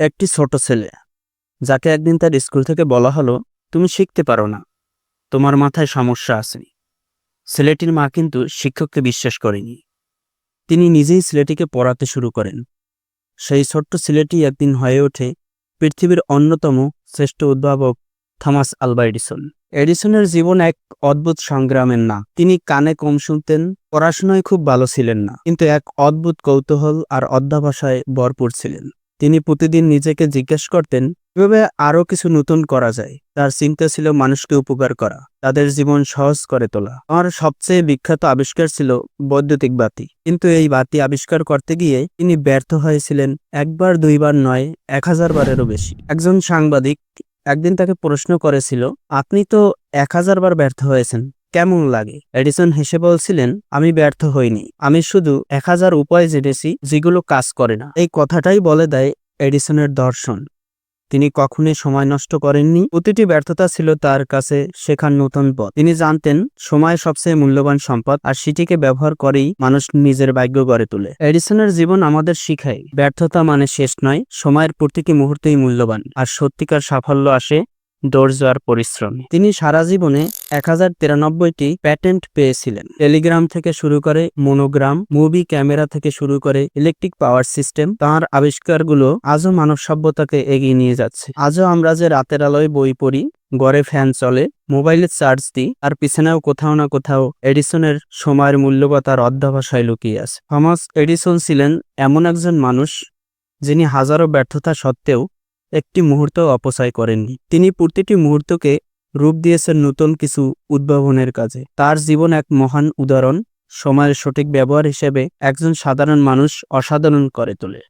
একটি ছোট ছেলে, যাকে একদিন তার স্কুল থেকে বলা হলো, তুমি শিখতে পারো না। তোমার মাথায় সমস্যা আসেনি ছেলেটির মা কিন্তু শিক্ষককে বিশ্বাস করেনি। তিনি নিজেই ছেলেটিকে পড়াতে শুরু করেন। সেই ছোট্ট ছেলেটি একদিন হয়ে ওঠে পৃথিবীর অন্যতম শ্রেষ্ঠ উদ্ভাবক থমাস আলবা এডিসন। এডিসনের জীবন এক অদ্ভুত সংগ্রামের না। তিনি কানে কম শুনতেন, পড়াশোনায় খুব ভালো ছিলেন না, কিন্তু এক অদ্ভুত কৌতূহল আর অধ্যাবসায় ভরপুর ছিলেন। তিনি প্রতিদিন নিজেকে জিজ্ঞেস করতেন, কীভাবে আরও কিছু নতুন করা যায়? তার চিন্তা ছিল মানুষকে উপকার করা, তাদের জীবন সহজ করে তোলা। আমার সবচেয়ে বিখ্যাত আবিষ্কার ছিল বৈদ্যুতিক বাতি। কিন্তু এই বাতি আবিষ্কার করতে গিয়ে তিনি ব্যর্থ হয়েছিলেন একবার, দুইবার নয়, এক হাজার বারেরও বেশি। একজন সাংবাদিক একদিন তাকে প্রশ্ন করেছিল, আপনি তো এক হাজার বার ব্যর্থ হয়েছেন। কেমন লাগে? এডিসন হেসে বলছিলেন, আমি ব্যর্থ হইনি। আমি শুধু এক হাজার উপায় জেনেছি যেগুলো কাজ করে না। এই কথাটাই বলে দেয় এডিসনের দর্শন। তিনি কখনোই সময় নষ্ট করেননি। প্রতিটি ব্যর্থতা ছিল তার কাছে শেখার নতুন পথ। তিনি জানতেন, সময় সবচেয়ে মূল্যবান সম্পদ, আর সেটিকে ব্যবহার করেই মানুষ নিজের ভাগ্য গড়ে তোলে। এডিসনের জীবন আমাদের শিখায়, ব্যর্থতা মানে শেষ নয়, সময়ের প্রতিটি মুহূর্তেই মূল্যবান, আর সত্যিকার সাফল্য আসে ধৈর্য আর পরিশ্রমে। তিনি সারা জীবনে এক হাজার প্যাটেন্ট পেয়েছিলেন। টেলিগ্রাম থেকে শুরু করে মনোগ্রাম মুভি ক্যামেরা থেকে শুরু করে ইলেকট্রিক পাওয়ার সিস্টেম তাঁর আবিষ্কারগুলো আজও মানব সভ্যতাকে এগিয়ে নিয়ে যাচ্ছে। আজও আমরা যে রাতের আলোয় বই পড়ি গড়ে ফ্যান চলে, মোবাইলে চার্জ দিই, আর পিছনেও কোথাও না কোথাও এডিসনের সময়ের মূল্যবতার অধ্যাবসায় লুকিয়ে আছে। থমাস এডিসন ছিলেন এমন একজন মানুষ, যিনি হাজারো ব্যর্থতা সত্ত্বেও একটি মুহূর্ত অপচয় করেননি। তিনি প্রতিটি মুহূর্তকে রূপ দিয়েছেন নতুন কিছু উদ্ভাবনের কাজে। তার জীবন এক মহান উদাহরণ, সময়ের সঠিক ব্যবহার হিসেবে একজন সাধারণ মানুষ অসাধারণ করে তোলে।